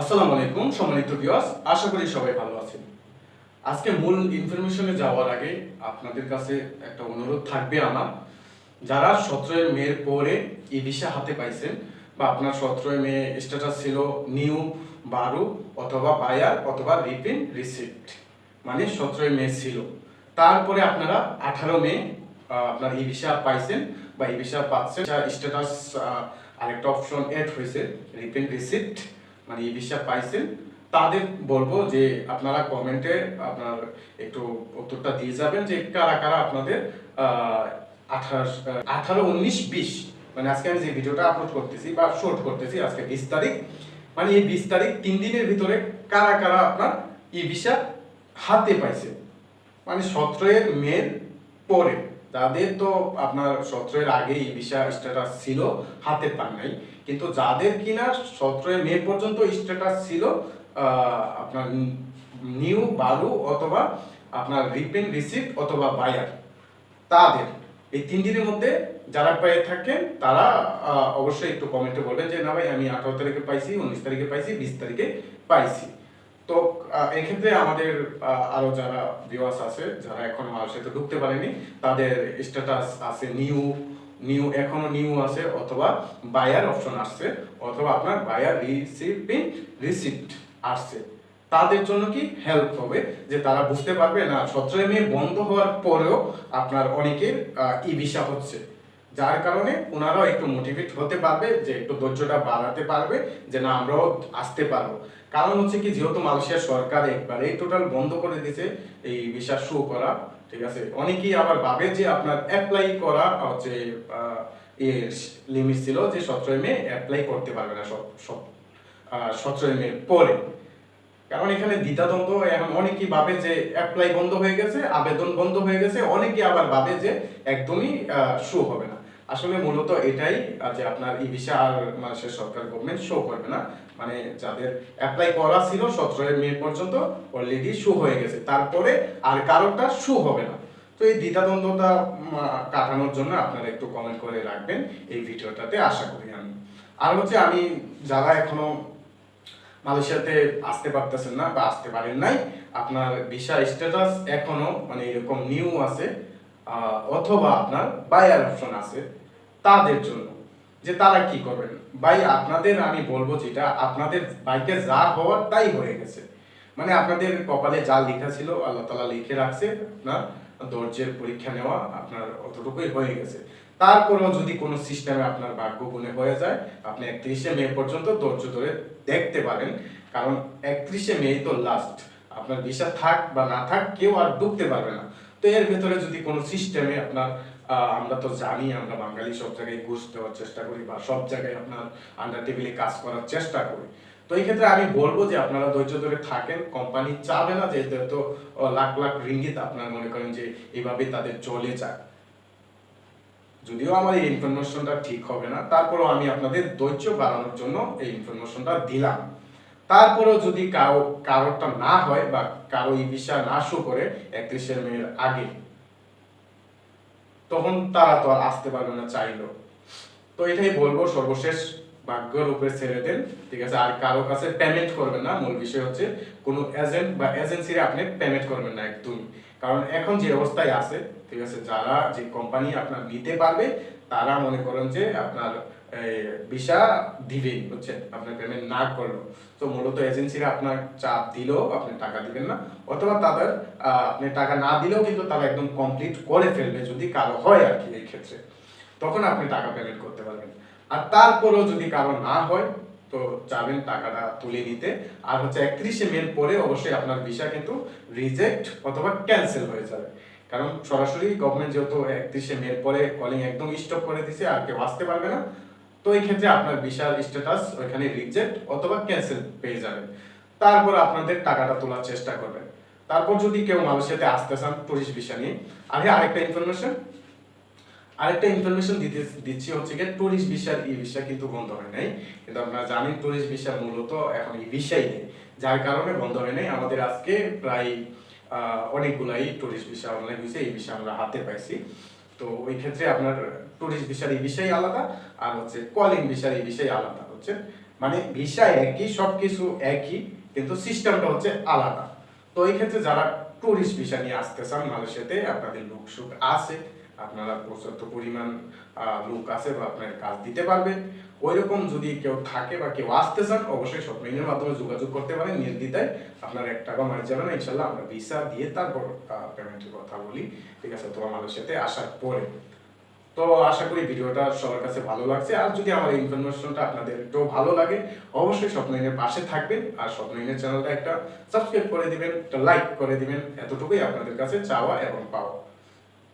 আসসালামু আলাইকুম, সম্মানিত ভিউয়ার্স আশা করি সবাই ভালো আছেন। আজকে মূল ইনফরমেশনে যাওয়ার আগে আপনাদের কাছে একটা অনুরোধ থাকবে আমার। যারা সতেরোই মেয়ের পরে ই ভিসা হাতে পাইছেন বা আপনার সতেরোই মে স্ট্যাটাস ছিল নিউ বারো অথবা বায়ার অথবা রিপিন রিসিপ্ট মানে সতেরোই মে ছিল। তারপরে আপনারা আঠারো মে আপনার ই ভিসা পাইছেন বা ই ভিসা পাচ্ছেন। স্ট্যাটাস আরেকটা অপশন এড হয়েছে রিপিন রিসিপ্ট। মানে ই ভিসা পাইছেন, তাদের বলব যে আপনারা কমেন্টে আপনার একটু উত্তরটা দিয়ে যাবেন যে কারা কারা আপনাদের আঠাশ আঠারো, উনিশ, বিশ মানে আজকে আমি যে ভিডিওটা আপলোড করতেছি বা শর্ট করতেছি, আজকে বিশ তারিখ মানে এই বিশ তারিখ তিন দিনের ভিতরে কারা কারা আপনার ই ভিসা হাতে পাইছে মানে সতেরোই মের পরে। যাদের তো আপনার সতেরোর আগে ই ভিসা স্ট্যাটাস ছিল, হাতে পান নাই। কিন্তু যাদের কিনা সতেরোই মে পর্যন্ত স্ট্যাটাস ছিল আপনার নিউ বারু অথবা আপনার রিপেন রিসিপ্ট অথবা বায়ার তাদের। এই তিন দিনের মধ্যে যারা পেয়ে থাকেন, তারা অবশ্যই একটু কমেন্টে বলবেন যে, না ভাই, আমি আঠারো তারিখে পাইছি, উনিশ তারিখে পাইছি, বিশ তারিখে পাইছি। তো এক্ষেত্রে আমাদের আরও যারা ভিউয়ার্স আছে, যারা এখনও মালয়েশিয়াতে ঢুকতে পারেনি, তাদের স্ট্যাটাস আছে নিউ নিউ এখনও নিউ আছে, অথবা বায়ার অপশন আসছে, অথবা আপনার বায়ার রিসিপিং রিসিপ্ট আসছে। তাদের জন্য কি হেল্প হবে? যে তারা বুঝতে পারবে, না সতেরোই মে বন্ধ হওয়ার পরেও আপনার অনেকের ই ভিসা হচ্ছে। যার কারণে ওনারাও একটু মোটিভেট হতে পারবে, যে একটু ধৈর্যটা বাড়াতে পারবে, যে না, আমরাও আসতে পারব। কারণ হচ্ছে কি, যেহেতু মালয়েশিয়ার সরকার একবারে টোটাল বন্ধ করে দিয়েছে এই ভিসা শো করা, ঠিক আছে? অনেকেই আবার ভাবে যে আপনার অ্যাপ্লাই করা হচ্ছে এর লিমিট ছিল যে সতেরোই মে অ্যাপ্লাই করতে পারবে না সব সতেরোই মে পরে। কারণ এখানে দ্বিধাদ্বন্দ্ব, এখন অনেকেই ভাবে যে অ্যাপ্লাই বন্ধ হয়ে গেছে, আবেদন বন্ধ হয়ে গেছে অনেকে আবার ভাবে যে একদমই শো হবে না। আসলে মূলত এটাই যে আপনার ই ভিসা আর মালয়েশিয়ার সরকার গভর্নমেন্ট শো করবে না। মানে যাদের অ্যাপ্লাই করা ছিল সতেরোই মে পর্যন্ত অলরেডি শু হয়ে গেছে। তারপরে আর কারোরটা শু হবে না। তো এই দ্বিধাদ্বন্দ্বতা উম, কাটানোর জন্য আপনারা একটু কমেন্ট করে রাখবেন এই ভিডিওটাতে আশা করি আমি। আর হচ্ছে আমি যারা এখনও মালয়েশিয়াতে আসতে পারতেছেন না বা আসতে পারেন নাই আপনার ভিসা স্ট্যাটাস এখনও মানে এরকম নিউ আছে অথবা আপনার বায়ার অপশন আছে তাদের জন্য। যে তারা কি করবেন ভাই, আপনাদের আমি বলব যেটা, আপনাদের বাইকে যা হওয়ার তাই হয়ে গেছে। মানে আপনাদের কপালে যা লেখা ছিল, আল্লাহ তালা লিখে রাখছে আপনার ধৈর্যের পরীক্ষা নেওয়া আপনার অতটুকুই হয়ে গেছে। তারপরেও যদি কোনো সিস্টেমে আপনার ভাগ্য গুণে হয়ে যায়, আপনি একত্রিশে মে পর্যন্ত ধৈর্য ধরে দেখতে পারেন। কারণ একত্রিশে মে তো লাস্ট আপনার ভিসা থাক বা না থাক, কেউ আর ঢুকতে পারবে না। তো এর ভেতরে যদি কোনো সিস্টেমে আপনার আমরা তো জানি, আমরা বাঙালি সব জায়গায় ঘুষ দেওয়ার চেষ্টা করি বা সব জায়গায় আপনার আন্ডার টেবিলে কাজ করার চেষ্টা করি। তো এই ক্ষেত্রে আমি বলব যে আপনারা ধৈর্য ধরে থাকেন কোম্পানি চাবে না যে তো লাখ লাখ রিঙ্গিত আপনার মনে করেন যে এইভাবে তাদের চলে যায় যদিও আমার এই ইনফরমেশনটা ঠিক হবে না, তারপরেও আমি আপনাদের ধৈর্য বাড়ানোর জন্য এই ইনফরমেশনটা দিলাম। তারপরেও যদি কারও, কারোরটা না হয় বা কারও এই বিষয় না শো করে একত্রিশে মেয়ের আগে। তখন তারা তো আর আসতে পারবে না চাইলেও। তো এটাই বলব, সর্বশেষ ভাগ্যের উপরে ছেড়ে দেন, ঠিক আছে? আর কারও কাছে পেমেন্ট করবেন না, মূল বিষয় হচ্ছে কোনো এজেন্ট বা এজেন্সির আপনি পেমেন্ট করবেন না একদমই। কারণ এখন যে অবস্থায় আছে, ঠিক আছে? যারা যে কোম্পানি আপনার নিতে পারবে, তারা মনে করেন যে আপনার ভিসা দিবেই বুঝছেন? আপনার পেমেন্ট না করল। তো মূলত এজেন্সিরা আপনার চাপ দিলেও আপনি টাকা দিবেন না। অথবা তাদের আপনি টাকা না দিলেও কিন্তু তারা একদম কমপ্লিট করে ফেলবে যদি কারও হয় আর কি এই ক্ষেত্রে। তখন আপনি টাকা পেমেন্ট করতে পারবেন। আর তারপরেও যদি কারও না হয়, তো যাবেন টাকাটা তুলে নিতে। আর হচ্ছে একত্রিশে মের পরে অবশ্যই আপনার ভিসা কিন্তু রিজেক্ট অথবা ক্যান্সেল হয়ে যাবে। কারণ সরাসরি গভর্নমেন্ট যেহেতু একত্রিশে মের পরে কলিং একদম স্টপ করে দিছে, আর কেউ আসতে পারবে না। তো এই ক্ষেত্রে আপনার ভিসার স্ট্যাটাস ওইখানে রিজেক্ট অথবা ক্যান্সেল পেয়ে যাবেন। তারপর আপনাদের টাকাটা তোলার চেষ্টা করবেন। তারপর যদি কেউ মালয়েশিয়াতে আসতে চান টুরিস্ট ভিসা নিয়ে হ্যাঁ আরেকটা ইনফরমেশন আরেকটা ইনফরমেশন দিতে, দিচ্ছি হচ্ছে কি টুরিস্ট ভিসার ই ভিসা কিন্তু বন্ধ হয় নাই। কিন্তু আপনারা জানেন টুরিস্ট ভিসা মূলত এখন ই ভিসাই নেই। যার কারণে বন্ধ হয় নাই। আমাদের আজকে প্রায় অনেকগুলাই টুরিস্ট ভিসা অনলাইন হয়েছে। এই ভিসা আমরা হাতে পাইছি। তো ওই ক্ষেত্রে আপনার টুরিস্ট ভিসার এই বিষয় আলাদা, আর হচ্ছে কলিং ভিসার এই বিষয় আলাদা হচ্ছে মানে ভিসা একই সব কিছু একই, কিন্তু সিস্টেমটা হচ্ছে আলাদা। তো এই ক্ষেত্রে যারা টুরিস্ট ভিসা নিয়ে আসতে চান, মালয়েশিয়াতে আপনাদের লোকসুখ আছে। আপনারা পর্যাপ্ত পরিমাণ লোক আছে বা আপনার কাজ দিতে পারবে ওইরকম যদি কেউ থাকে বা কেউ আসতে চান, অবশ্যই শপিংয়ের মাধ্যমে যোগাযোগ করতে পারেন। নির্দ্বিধায় আপনার এক টাকা মারি যাবে না। ইনশাল্লাহ আমরা ভিসা দিয়ে তারপর পেমেন্টের কথা বলি। ঠিক আছে? তো আমাদের সাথে আসার পরে। তো আশা করি ভিডিওটা সবার কাছে ভালো লাগছে। আর যদি আমার ইনফরমেশনটা আপনাদের একটু ভালো লাগে, অবশ্যই স্বপ্নাইনের পাশে থাকবেন। আর স্বপ্নাইনের চ্যানেলটা একটা সাবস্ক্রাইব করে দিবেন, একটা লাইক করে দিবেন। এতটুকুই আপনাদের কাছে চাওয়া এবং পাওয়া।